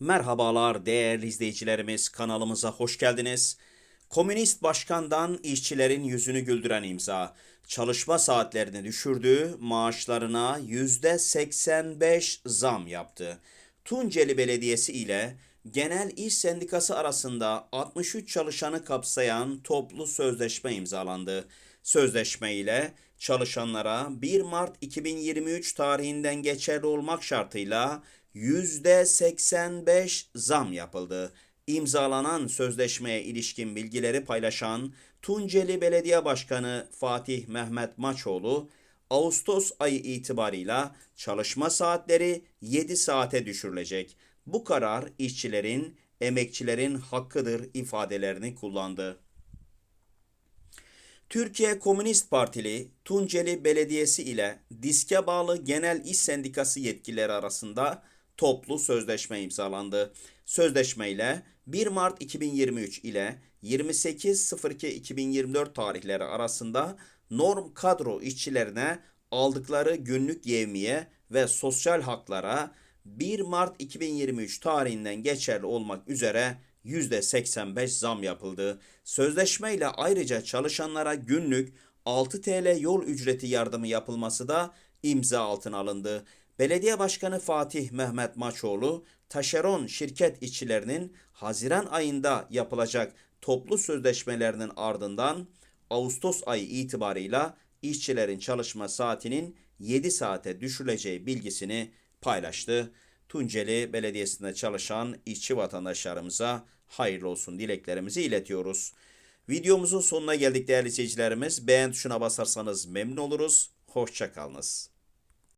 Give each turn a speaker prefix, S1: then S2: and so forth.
S1: Merhabalar değerli izleyicilerimiz kanalımıza hoş geldiniz. Komünist başkandan işçilerin yüzünü güldüren imza. Çalışma saatlerini düşürdü, maaşlarına %85 zam yaptı. Tunceli Belediyesi ile Genel İş Sendikası arasında 63 çalışanı kapsayan toplu sözleşme imzalandı. Sözleşme ile çalışanlara 1 Mart 2023 tarihinden geçerli olmak şartıyla %85 zam yapıldı. İmzalanan sözleşmeye ilişkin bilgileri paylaşan Tunceli Belediye Başkanı Fatih Mehmet Maçoğlu, Ağustos ayı itibarıyla çalışma saatleri 7 saate düşürülecek. Bu karar işçilerin, emekçilerin hakkıdır ifadelerini kullandı. Türkiye Komünist Partili Tunceli Belediyesi ile diske bağlı Genel İş Sendikası yetkilileri arasında toplu sözleşme imzalandı. Sözleşme ile 1 Mart 2023 ile 28.02.2024 tarihleri arasında norm kadro işçilerine aldıkları günlük yevmiye ve sosyal haklara 1 Mart 2023 tarihinden geçerli olmak üzere %85 zam yapıldı. Sözleşme ile ayrıca çalışanlara günlük 6 TL yol ücreti yardımı yapılması da imza altına alındı. Belediye Başkanı Fatih Mehmet Maçoğlu, taşeron şirket işçilerinin Haziran ayında yapılacak toplu sözleşmelerinin ardından Ağustos ayı itibarıyla işçilerin çalışma saatinin 7 saate düşürüleceği bilgisini paylaştı. Tunceli Belediyesi'nde çalışan işçi vatandaşlarımıza hayırlı olsun dileklerimizi iletiyoruz. Videomuzun sonuna geldik değerli izleyicilerimiz. Beğen tuşuna basarsanız memnun oluruz. Hoşçakalınız.